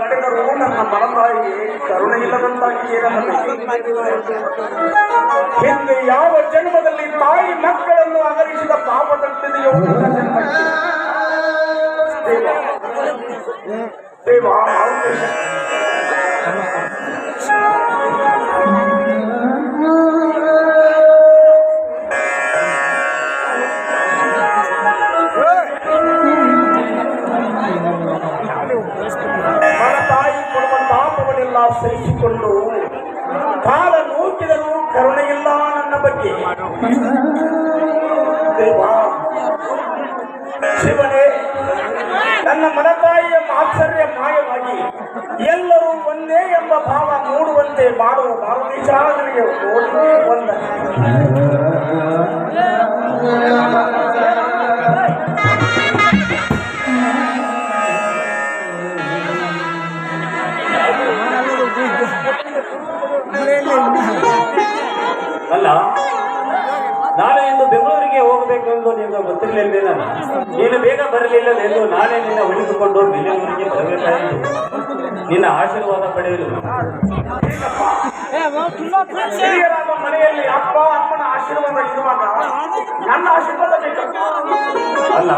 ನಡೆದರೂ ನನ್ನ ಮನತಾಯಿಗೆ ಕರುಣೆ ಇಲ್ಲದಂತಾಗಿ ನನ್ನ ಹಿಂದೆ ಯಾವ ಜನ್ಮದಲ್ಲಿ ತಾಯಿ ಮಕ್ಕಳನ್ನು ಅಗಲಿಸಿದ ಪಾಪ ತಟ್ಟಿದೆಯೋ ದೇವ ದೇವ ಸಹಿಸಿಕೊಂಡು ಕಾಲ ಕರುಣೆ ಇಲ್ಲ ನನ್ನ ಬಗ್ಗೆ. ಶಿವನೇ, ನನ್ನ ಮನತಾಯಿಯ ಮಾತ್ಸರ್ಯ ಮಾಯವಾಗಿ ಎಲ್ಲರೂ ಒಂದೇ ಎಂಬ ಭಾವ ಮೂಡುವಂತೆ ಮಾಡುವ ಮಾರುತೀಶಾದನಿಗೆ ಓಡಿ ಹೋಗಬೇಕು ಗೊತ್ತಿರ್ಲಿಲ್ಲ ನೀನು ಬೇಗ ಬರಲಿಲ್ಲ ಎಂದು ನಾನೇ ನಿನ್ನ ಉಳಿದುಕೊಂಡು ಬೆಂಗಳೂರಿಗೆ ಬರಬೇಕಾಯಿತು. ನಿನ್ನ ಆಶೀರ್ವಾದ ಪಡೆಯಲು. ಹಿರಿಯರಾದ ಮನೆಯಲ್ಲಿ ಅಪ್ಪ ಅಮ್ಮನ ಆಶೀರ್ವಾದ ಇರುವಾಗ ನನ್ನ ಆಶೀರ್ವಾದ ಅಲ್ಲ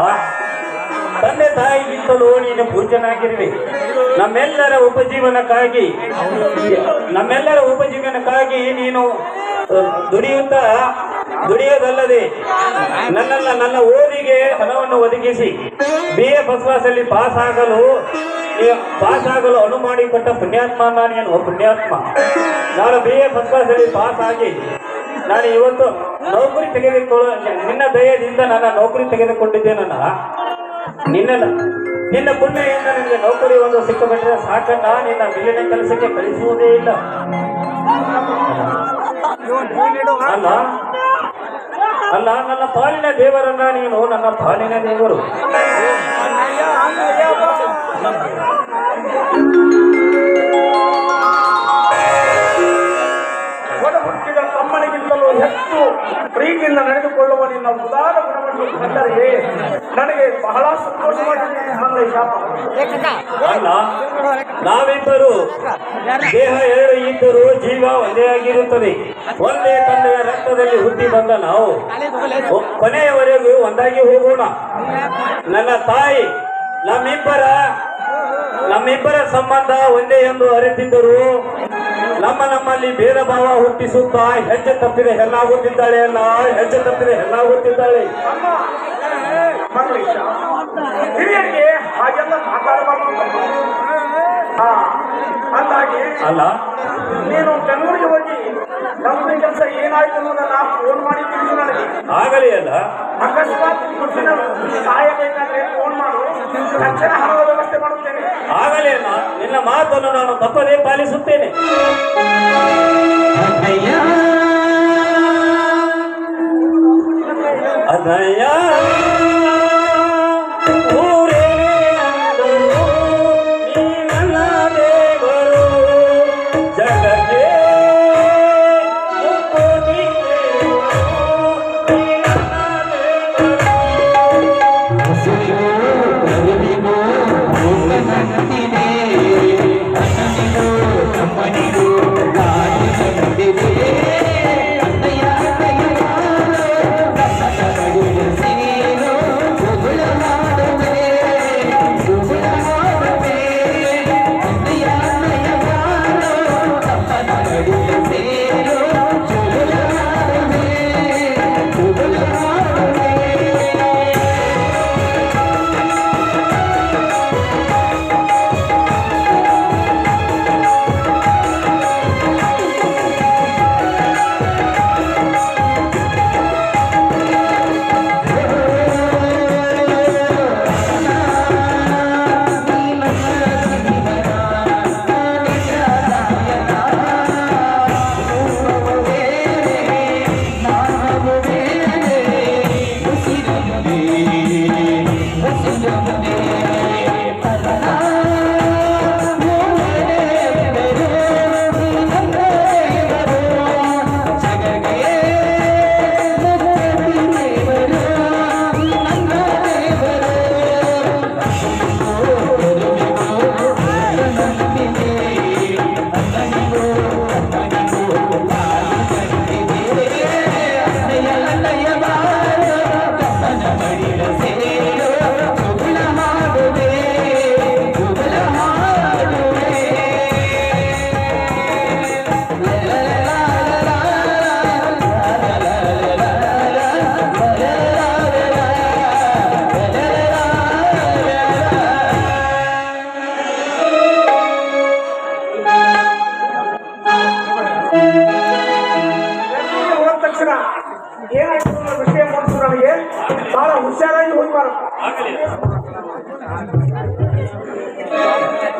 ತಂದೆ ತಾಯಿಗಿಂತಲೂ ನೀನು ಪೂಜನಾಗಿರುವೆ ನಮ್ಮೆಲ್ಲರ ಉಪಜೀವನಕ್ಕಾಗಿ ನಮ್ಮೆಲ್ಲರ ಉಪಜೀವನಕ್ಕಾಗಿ ನೀನು ದುಡಿಯುತ್ತಾ ದುಡಿಯೋದಲ್ಲದೆ ನನ್ನನ್ನ ನನ್ನ ಓದಿಗೆ ಹಣವನ್ನು ಒದಗಿಸಿ ಬಿ ಎ ಫಸ್ಟ್ ಕ್ಲಾಸಲ್ಲಿ ಪಾಸ್ ಆಗಲು ಪಾಸ್ ಆಗಲು ಅನು ಮಾಡಿಕೊಟ್ಟ ಪುಣ್ಯಾತ್ಮ ನಾನು ಪುಣ್ಯಾತ್ಮ. ನಾನು ಬಿ ಎ ಫಸ್ಟ್ ಕ್ಲಾಸಲ್ಲಿ ಪಾಸ್ ಆಗಿ ನಾನು ಇವತ್ತು ನೌಕರಿ ತೆಗೆದುಕೊಳ್ಳ, ನಿನ್ನ ದಯದಿಂದ ನನ್ನ ನೌಕರಿ ತೆಗೆದುಕೊಂಡಿದ್ದೇನಲ್ಲ ನಿನ್ನ. ನಿನ್ನ ಪುಣ್ಯದಿಂದ ನಿನಗೆ ನೌಕರಿ ಒಂದು ಸಿಕ್ಕಬಿಟ್ರೆ ಸಾಕನ್ನ ನಿನ್ನ ಮಿಲಿನ ಕೆಲಸಕ್ಕೆ ಕಳಿಸುವುದೇ ಇಲ್ಲ. ಅಲ್ಲ? ಅಲ್ಲ ನನ್ನ ಪಾಲಿನ ದೇವರನ್ನ ನೀನು ನನ್ನ ಪಾಲಿನ ದೇವರು. ಪ್ರೀತಿಯಿಂದ ನಡೆದುಕೊಳ್ಳುವ ನಿನ್ನ ಉದಾರ ಗುಣವನ್ನು ಕಂಡರೆ ನನಗೆ ಬಹಳ ಸಂತೋಷವಾಗಿದೆ ನನ್ನ ನಾವಿಬ್ಬರು ದೇಹ ಎರಡು ಇದ್ದರೂ ಜೀವ ಒಂದೇ ಆಗಿರುತ್ತದೆ. ಒಂದೇ ತಂದೆಯ ರಕ್ತದಲ್ಲಿ ಹುಟ್ಟಿ ಬಂದ ನಾವು ಕೊನೆಯವರೆಗೂ ಒಂದಾಗಿ ಹೋಗೋಣ. ನನ್ನ ತಾಯಿ, ನಮ್ಮಿಬ್ಬರ ನಮ್ಮಿಬ್ಬರ ಸಂಬಂಧ ಒಂದೇ ಎಂದು ಅರಿತಿದ್ದರು ನಮ್ಮ ನಮ್ಮಲ್ಲಿ ಬೇರೆ ಭಾವ ಹುಟ್ಟಿಸುತ್ತಾ ಹೆಜ್ಜೆ ತಪ್ಪಿದೆ ಹೆಲ್ಲಾಗುತ್ತಿದ್ದಾಳೆ ಅಲ್ಲ ಹೆಜ್ಜೆ ತಪ್ಪಿದೆ ಹೆಲ್ಲಾಗುತ್ತಿದ್ದಾಳೆ ಹಿರಿಯರಿಗೆ ಹಾಗೆಲ್ಲ ಮಾತಾಡಬಾರ್ದು. ಅಂದಾಗಿ ಅಲ್ಲ. ನೀನು ಬೆಂಗಳೂರಿಗೆ ಹೋಗಿ ನಮ್ಮ ಕೆಲಸ ಏನಾಯ್ತು ಅನ್ನೋದನ್ನ ಫೋನ್ ಮಾಡಿ ತಿಳಿಸು ನನಗೆ. ಆಗಲಿ ಅಲ್ಲ. ಅಕಸ್ಮಾತ್ ದುಡ್ಡಿನ ಸಹಾಯ ಬೇಕಾದ್ರೆ ಫೋನ್ ಮಾಡು. ತಕ್ಷಣ ವ್ಯವಸ್ಥೆ ಮಾಡುತ್ತೇನೆ ಆಗಲೇ ಅಲ್ಲ ನಿನ್ನ ಮಾತನ್ನು ನಾನು ತಪ್ಪದೇ ಪಾಲಿಸುತ್ತೇನೆ. ಅದಯ್ಯ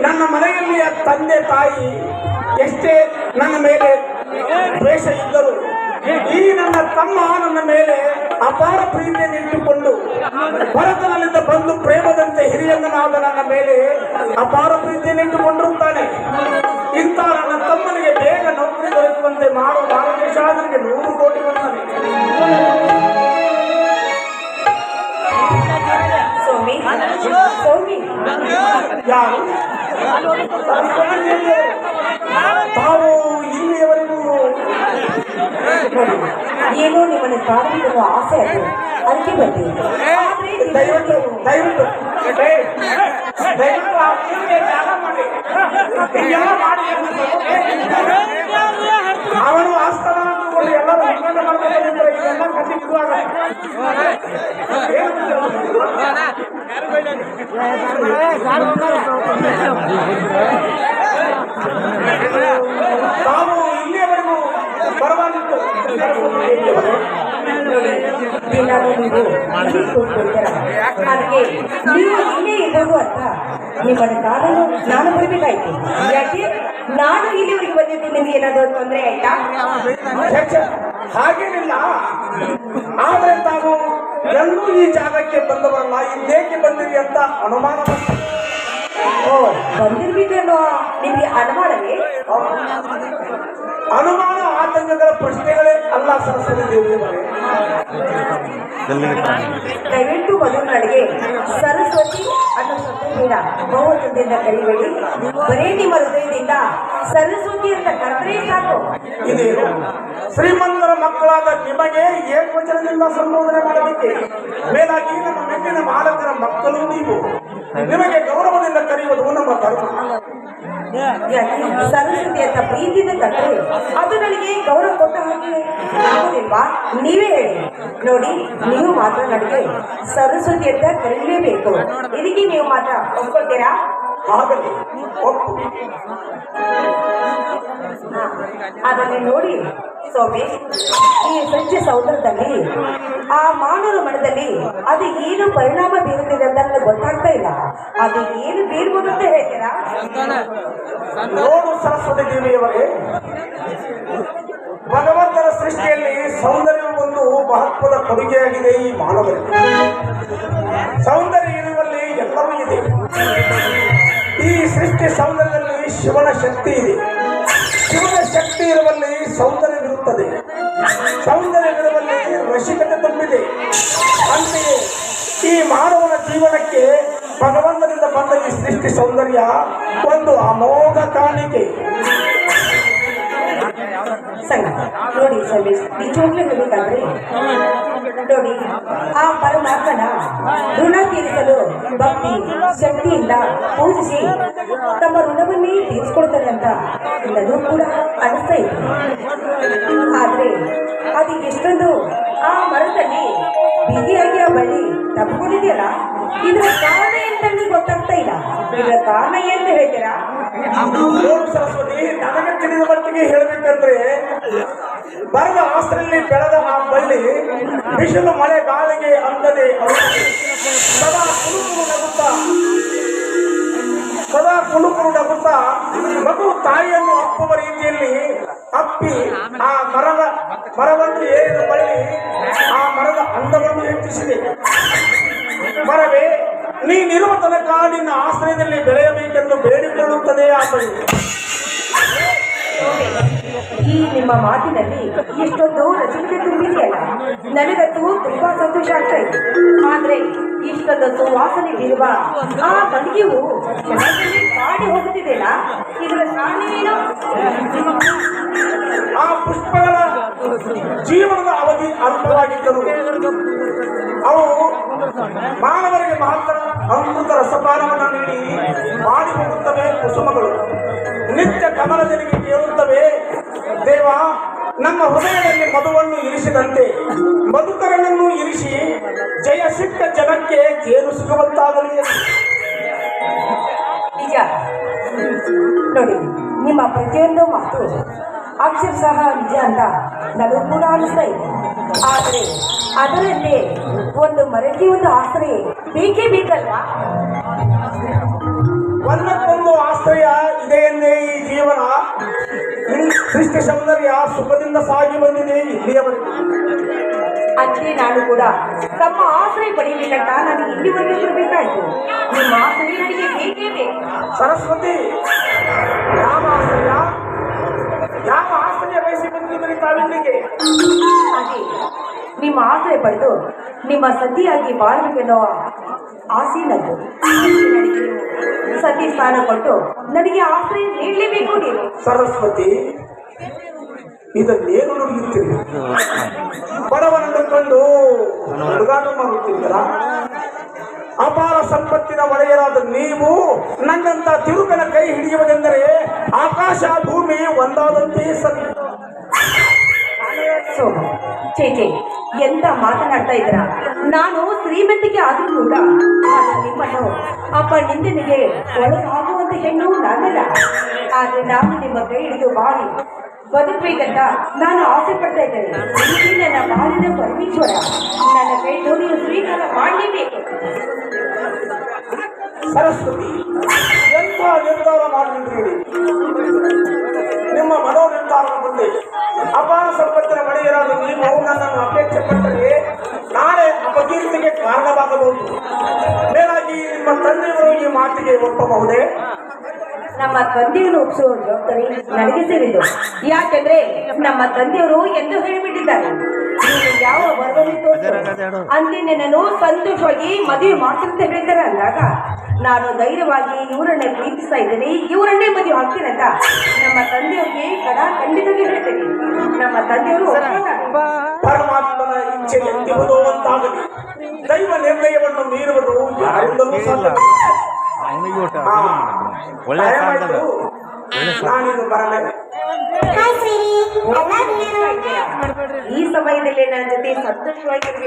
ನನ್ನ ಮನೆಯಲ್ಲಿಯ ತಂದೆ ತಾಯಿ ಎಷ್ಟೇ ನನ್ನ ಮೇಲೆ ದ್ವೇಷ ಇದ್ದರು ಈ ನನ್ನ ತಮ್ಮ ನನ್ನ ಮೇಲೆ ಅಪಾರ ಪ್ರೀತಿಯನ್ನು ಇಟ್ಟುಕೊಂಡು ಭರತನಲ್ಲಿಂದ ಬಂದು ಪ್ರೇಮದಂತೆ ಹಿರಿಯಂಗನಾದ ನನ್ನ ಮೇಲೆ ಅಪಾರ ಪ್ರೀತಿಯನ್ನು ಇಟ್ಟುಕೊಂಡಿರುತ್ತಾನೆ. ಇಂತಹ ನನ್ನ ನಿಮ್ಮನ್ನು ಕಾಣಬೇಕೆನ್ನುವ ಆಸೆ ಅದು ಅದಕ್ಕೆ ಬಂದೆ ಆದ್ರೆ ನೀವು- ದಯವಿಟ್ಟು ದಯವಿಟ್ಟು ಏ, ದಯವಿಟ್ಟು ಆ ಕೀಲಿಗೆ ಜಾಗ ಮಾಡಿ ಹೀಗೆಲ್ಲ ಮಾಡಿ ಅವನು ಆಸ್ಥಾನ ತಗೊಂಡು ಎಲ್ಲರೂ ನಿರ್ಬಂಧ ಮಾಡ್ಕೊಂಡು ಬಂದಿದ್ದಾರೆ. ಇದೆಲ್ಲ ಕಥೆ ಇರುವಾಗ ಏನು ತಾವು ಇಲ್ಲಿಯವರೆಗೂ ಪರವಾಗಿತ್ತು ನೋಡಿ ದಿನಾಲೂ ನೀವು ಇಲ್ಲೇ ಇರೋದು ಅಂತ ನಿಮ್ಮನ್ನು ಕಾರಣ ನಾನು ಬರಬೇಕಾಯ್ತು. ಯಾಕೆ? ನಾನು ಇಲ್ಲಿವರೆಗೆ ಬಂದಿದ್ದು ನಿಮ್ಗೆ ಏನಾದರೂ ತೊಂದರೆ ಆಯ್ತಾ? ಹಾಗೇನಿಲ್ಲ. ಆದ್ರೆ ತಾವು ಎಲ್ಲೂ ಈ ಜಾಗಕ್ಕೆ ಬಂದವರಲ್ಲ ಇಲ್ಲೇಕೆ ಬಂದಿರಿ ಅಂತ ಅನುಮಾನ ಓ ಓ ಬಂದಿರ್ಬೇಕನ್ನೋ ನಿಮಗೆ ಅನುಮಾನವೇ? ಅನುಮಾನ ಆತಂಕಗಳ ಪ್ರಶ್ನೆಗಳೇ ಅಲ್ಲ ಸರಸ್ವತಿ ದೇವಿಯವರೇ ದಯವಿಟ್ಟು ನನಗೆ ಸರಸ್ವತಿ ಅನ್ನೋ ಬೇಡ ಬಹುವಚನದಿಂದ ಕರಿಬೇಡಿ. ಬರೀ ನಿಮ್ಮ ಹೃದಯದಿಂದ ಸರಸ್ವತಿ ಅಂತ ಕರೆದ್ರೆ ಸಾಕು. ಇದೇನು? ಶ್ರೀಮಂತರ ಮಕ್ಕಳಾದ ನಿಮಗೆ ಏಕವಚನದಿಂದ ಸಂಬೋಧನೆ ಮಾಡಬೇಕೆ? ಮೇಲಾಗಿ ನಮ್ಮ ಮೆಟ್ಟಿನ ಮಾಲಕರ ಮಕ್ಕಳು ನೀವು. ನಿಮಗೆ ಗೌರವದಿಂದ ಕರೆಯುವುದು ನಮ್ಮ ಧರ್ಮ. ಸರಸ್ವತಿ ಅಂತ ಪ್ರೀತಿಯಿಂದ ಕರೆದ್ರೆ ಅದು ನನಗೆ ಗೌರವ ಕೊಟ್ಟ ಹಾಗೆ ಆಗುದಿಲ್ವಾ? ನೀವೇ ಹೇಳಿ. ನೋಡಿ ನೀವು ಮಾತ್ರ ನನಗೆ ಸರಸ್ವತಿ ಅಂತ ಕರೀಲೇಬೇಕು. ಇದಕ್ಕೆ ನೀವು ಮಾತ್ರ ಒಪ್ಕೊಳ್ತೀರಾ? ಆಗಲಿ. ಅದನ್ನು ನೋಡಿ, ಸ್ವಾಮಿ. ಈ ಸಂಜೆ ಸೌಂದರ್ಯದಲ್ಲಿ, ಆ ಮಾನವ ಮನದಲ್ಲಿ ಅದು ಏನು ಪರಿಣಾಮ ಬೀರುತ್ತಿದೆ ಅಂತ ಗೊತ್ತಾಗ್ತಾ ಇಲ್ಲ. ಅದು ಏನು ಬೀರ್ಬೋದು ಅಂತ ಹೇಳ್ತೀರಾ ನೋಡು ಭಗವಂತನ ಸೃಷ್ಟಿಯಲ್ಲಿ ಸೌಂದರ್ಯ ಒಂದು ಮಹತ್ವದ ಕೊಡುಗೆಯಾಗಿದೆ ಈ ಮಾನವರಿಗೆ. ಸೌಂದರ್ಯ ಇರುವಲ್ಲಿ ಎಲ್ಲವೂ ಇದೆ. ಈ ಸೃಷ್ಟಿ ಸೌಂದರ್ಯದಲ್ಲಿ ಶಿವನ ಶಕ್ತಿ ಇದೆ. ಶಿವನ ಶಕ್ತಿ ಇರುವಲ್ಲಿ ಸೌಂದರ್ಯವಿರುತ್ತದೆ ಸೌಂದರ್ಯವಿರುವಲ್ಲಿ ರಸಿಕತೆ ತುಂಬಿದೆ. ಅಂತೆಯೇ ಈ ಮಾನವನ ಜೀವನಕ್ಕೆ ಭಗವಂತನಿಂದ ಬಂದ ಈ ಸೃಷ್ಟಿ ಸೌಂದರ್ಯ ಒಂದು ಅಮೋಘ ಕಾಣಿಕೆ. ಸಂಗ ನೋಡಿ, ಸ್ವಾಮಿ ನಿಜವಾಗ್ಲೂ ಹೇಳಬೇಕಾದ್ರೆ ನೋಡಿ, ಆ ಪರಮಾತ್ಮನ ಋಣ ತೀರಿಸಲು ಭಕ್ತಿ ಶಕ್ತಿಯಿಂದ ಪೂಜಿಸಿ, ತಮ್ಮ ಋಣವನ್ನೇ ತೀರಿಸ್ಕೊಳ್ತಾರೆ ಅಂತ ಎಲ್ಲರೂ ಕೂಡ ಅನಿಸ್ತಾ ಇದೆ. ಆದ್ರೆ, ಅದು ಎಷ್ಟೊಂದು ಆ ಮರದಲ್ಲಿ ಬಿಗಿಯಾಗಿ ಆ ಬಳ್ಳಿ ತಪ್ಪಿಕೊಂಡಿದೆಯಲ್ಲ ಇದರ ಕಾರಣ ನನಗೆ ಗೊತ್ತಾಗ್ತಾ ಇಲ್ಲ. ಇದರ ಕಾರಣ ಏನು ಹೇಳ್ತೀರಾ? ನನಗೆ ತಿಳಿದ ಮಟ್ಟಿಗೆ ಹೇಳಬೇಕಂದ್ರೆ, ಬರದ ಆಸ್ತ್ರಲ್ಲಿ ಬೆಳೆದ ಆ ಬಳ್ಳಿ ಬಿಸಿಲು ಮಳೆ ಗಾಳಿಗೆ ಅಂದದೆ ಸದಾ ಕುಲುಕುರು ನಗುತ್ತಾ, ಸದಾ ಕುಲುಕುರು ನಗುತ್ತಾ ಮಗು ತಾಯಿಯನ್ನು ಅಪ್ಪುವ ರೀತಿಯಲ್ಲಿ ಅಪ್ಪಿ ಆ ಮರದ, ಮರವನ್ನು ಏರಿದ ಬಳ್ಳಿ ಆ ಮರದ ಅಂದವನ್ನು ಹೆಚ್ಚಿಸಿದೆ. ಮರವೇ ನೀನಿರುವ ತನಕ ನಿನ್ನ ಆಶ್ರಯದಲ್ಲಿ ಬೆಳೆಯಬೇಕೆಂದು ಬೇಡಿಕೊಳ್ಳುತ್ತದೆ ಆತನು. ಈ ನಿಮ್ಮ ಮಾತಿನಲ್ಲಿ ಇಷ್ಟೊಂದು ರಚನೆ ತುಂಬಿದೆಯಲ್ಲ? ನನಗಂತೂ ತುಂಬಾ ಸಂತೋಷ ಆಗ್ತಾ ಇದೆ. ಆದ್ರೆ ಇಷ್ಟೊಂದು ಸುವಾಸನೆ ಬೀರುವ ಆ ಬಳಿಗೆಯು ಚೆನ್ನಾಗಿ ಕಾಡಿ ಹೋಗುತ್ತಿದೆಯಲ್ಲ? ಇದರ ಕಾರಣ ಏನು? ಆ ಪುಷ್ಪಗಳ ಜೀವನದ ಅವರು ಅವು ಮಾನವರಿಗೆ ಮಾತ್ರ ಅಮೃತ ರಸಪಾನವನ್ನು ನೀಡಿ ಮಾಡಿ ಹೋಗುತ್ತವೆ ಕುಸುಮಗಳು. ನಿತ್ಯ ಕಮಲದಲ್ಲಿ ಕೇಳುತ್ತವೆ, ದೇವ ನಮ್ಮ ಹೃದಯದಲ್ಲಿ ಮಧುವನ್ನು ಇರಿಸಿದಂತೆ ಮಧುಕರನನ್ನು ಇರಿಸಿ ಜಯ ಸಿಕ್ಕ ಜನಕ್ಕೆ ಜೇನು ಸಿಗುವಂತಾಗಲಿ ಈಗ ನೋಡಿ, ನಿಮ್ಮ ಪ್ರತಿಯೊಂದು ಮಾತು ಅಕ್ಷರ ಸಹ ನಿಜ ಅಂತ ನನಗೂ ಕೂಡ ಅನಿಸ್ತಾ ಇದೆ. ಆದರೆ ಅದರಲ್ಲಿ ಒಂದು ಮರಕ್ಕೆ ಒಂದು ಆಶ್ರಯ ಬೇಕೇ ಬೇಕಲ್ವಾ? ಒಂದಕ್ಕೊಂದು ಈ सृष्टि ಸೃಷ್ಟಿ ಸೌಂದರ್ಯ ಸುಖದಿಂದ ಸಾಗಿ ಬಂದಿದೆ ಇಲ್ಲಿಯವರೆಗೆ. ಅಂತೆ ನಾನು ಕೂಡ ತಮ್ಮ ಆಶ್ರಯ ಪಡೆಯಬೇಕಂತ ನಾನು ಇಲ್ಲಿವರೆಗೆ ಬರಬೇಕಾಯ್ತು ನಿಮ್ಮ ಆಶ್ರಯ ನನಗೆ ಬೇಕೇ ಬೇಕು. ಸರಸ್ವತಿ ಯಾವ ಆಶ್ರಯ ಯಾವ ಆಶ್ರಯ ನಿಮ್ಮ ಆಸೆ ಪಡೆದು ನಿಮ್ಮ ಸತಿಯಾಗಿ ಬಾಳಬೇಕೆನ್ನುವ ಆಸೆ ನದ್ದು ಸತಿ ಸ್ಥಾನ ಕೊಟ್ಟು ನನಗೆ ಆಶ್ರಯ ನೀಡಲೇಬೇಕು ನೀವು. ಸರಸ್ವತಿ ಇದನ್ನೇನು ನುಡಿಯುತ್ತೀರಿ ಬಡವನನ್ನು ಕಂಡು ಹುಡುಗಾಟ ಮಾಡುತ್ತಿದ್ದೀರಾ ಅಪಾರ ಸಂಪತ್ತಿನ ಒಡೆಯರಾದ ನೀವು ನನ್ನಂತ ತಿರುಕನ ಕೈ ಹಿಡಿಯುವುದೆಂದರೆ ಆಕಾಶ ಭೂಮಿ ಒಂದಾದಂತೆ ಸರಿ ಚೇ ಚೇ ಎಂತ ಮಾತನಾಡ್ತಾ ಇದ್ದೀರಾ? ನಾನು ಶ್ರೀಮಂತಿಕೆ ಆದರೂ ಕೂಡ ನಿಮ್ಮನ್ನು ಅಪ್ಪ ನಿಂದನಿಗೆ ಒಳಗಾಗುವಂತ ಹೆಣ್ಣು ನಾನಲ್ಲ ಆದ್ರೆ ನಾನು ನಿಮ್ಮ ಕೈ ಹಿಡಿದು ಬಾಳಿ ಬದುಕಬೇಕಂತ ನಾನು ಆಸೆ ಪಡ್ತಾ ಇದ್ದೇನೆ. ಇದು ನನ್ನ ಬಾಲಿನ ಪರಮೇಶ್ವರ, ನನ್ನ ಕೈ ನೀವು ಸ್ವೀಕಾರ ಮಾಡಲೇಬೇಕು. ಸರಸ್ವತಿ, ಎಂಥ ನಿರ್ಧಾರ ಮಾಡಿದ್ರಿ ನಿಮ್ಮ ಮನೋ ನಿರ್ಧಾರ ಮುಂದೆ ಅಪಾರ ಸಂಪತ್ತಿನ ಒಡೆಯರಾದ ನೀವು ನನ್ನನ್ನು ಅಪೇಕ್ಷೆ ಪಟ್ಟರೆ ನಾಳೆ ಅಪಕೀರ್ತಿಗೆ ಕಾರಣವಾಗಬಹುದು. ಮೇಲಾಗಿ ನಿಮ್ಮ ತಂದೆಯವರು ಈ ಮಾತಿಗೆ ಒಪ್ಪಬಹುದೇ? ನಮ್ಮ ತಂದೆಯನ್ನು ಒಪ್ಪಿಸುವ ಜವಾಬ್ದಾರಿ ನನಗೆ ಸೇರಿದ್ದು. ಯಾಕೆಂದ್ರೆ ನಮ್ಮ ತಂದೆಯವರು ಎಂದು ಹೇಳಿಬಿಟ್ಟಿದ್ದಾರೆ. ನೀನು ಯಾವ ಅಂದಿ ಅಲ್ಲಿ ನಿನ್ನನ್ನು ಸಂತೋಷವಾಗಿ ಮದುವೆ ಮಾಡ್ತಿರ್ತ ಹೇಳ್ತಾರೆ ಅಂದಾಗ ನಾನು ಧೈರ್ಯವಾಗಿ ಇವರನ್ನೇ ಪ್ರೀತಿಸ್ತಾ ಇದ್ದೀನಿ ಇವರನ್ನೇ ಮದುವೆ ಹಾಕ್ತೀನಿ ಅಂತ ನಮ್ಮ ತಂದೆಯವರಿಗೆ ಕಡ ಖಂಡಿತವಾಗಿ ಹೇಳ್ತೇನೆ. ನಮ್ಮ ತಂದೆಯವರು ಪರಮಾತ್ಮನ ಇಚ್ಛೆ ದೈವ ನಿರ್ಣಯವನ್ನು ಮೀರುವುದು ಯಾರಿಂದಲೂ ಸಾಧ್ಯವಿಲ್ಲ. ಅವನಿಗೆ ಊಟ ಹಾ. ಒಳ್ಳೆ ಈ ಸಮಯದಲ್ಲಿ ನನ್ನ ಜೊತೆ ಸಂತೋಷವಾಗಿರ್ಬೇಕು.